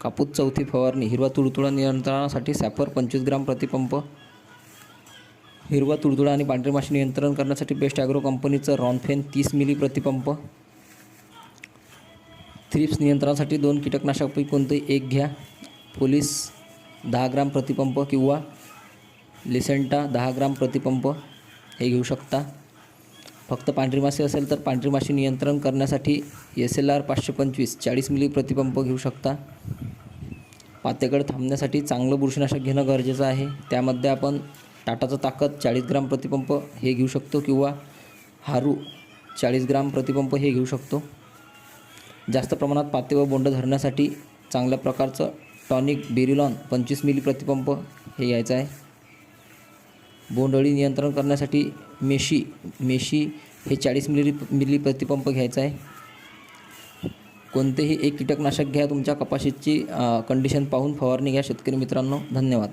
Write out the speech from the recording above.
कापूस चौथी फवारणी हिरवा तुडतुडा नियंत्रणासाठी सॅपर पंचवीस ग्राम प्रतिपंप हिरवा तुडतुडा आणि पांढरी माशी नियंत्रण करण्यासाठी बेस्ट ॲग्रो कंपनीचं रॉनफेन तीस मिली प्रतिपंप. थ्रिप्स नियंत्रणासाठी दोन कीटकनाशकापैकी कोणतंही एक घ्या. पोलीस दहा ग्राम प्रतिपंप किंवा लिसेंटा दहा ग्राम प्रतिपंप हे घेऊ शकता. फक्त पांढरी माशी असेल तर पांढरी माशी नियंत्रण करण्यासाठी एस एल आर पाचशे पंचवीस चाळीस मिली प्रतिपंप घेऊ शकता. पातेगड थांबण्यासाठी चांगलं बुरशीनाशक घेणं गरजेचं आहे. त्यामध्ये आपण टाटाचं ताकद चाळीस ग्राम प्रतिपंप हे घेऊ शकतो किंवा हारू चाळीस ग्राम प्रतिपंप हे घेऊ शकतो. जास्त प्रमाणात पाते व बोंड धरण्यासाठी चांगल्या प्रकारचं टॉनिक बेरिलॉन पंचवीस मिली प्रतिपंप हे घ्यायचं आहे. बोंडअळी नियंत्रण करण्यासाठी मेशी मेशी हे चाळीस मिली मिली प्रतिपंप घ्यायचा आहे. कोणतेही एक कीटकनाशक घ्या तुमच्या कपाशीची कंडिशन पाहून फवारणी घ्या शेतकरी मित्रांनो. धन्यवाद.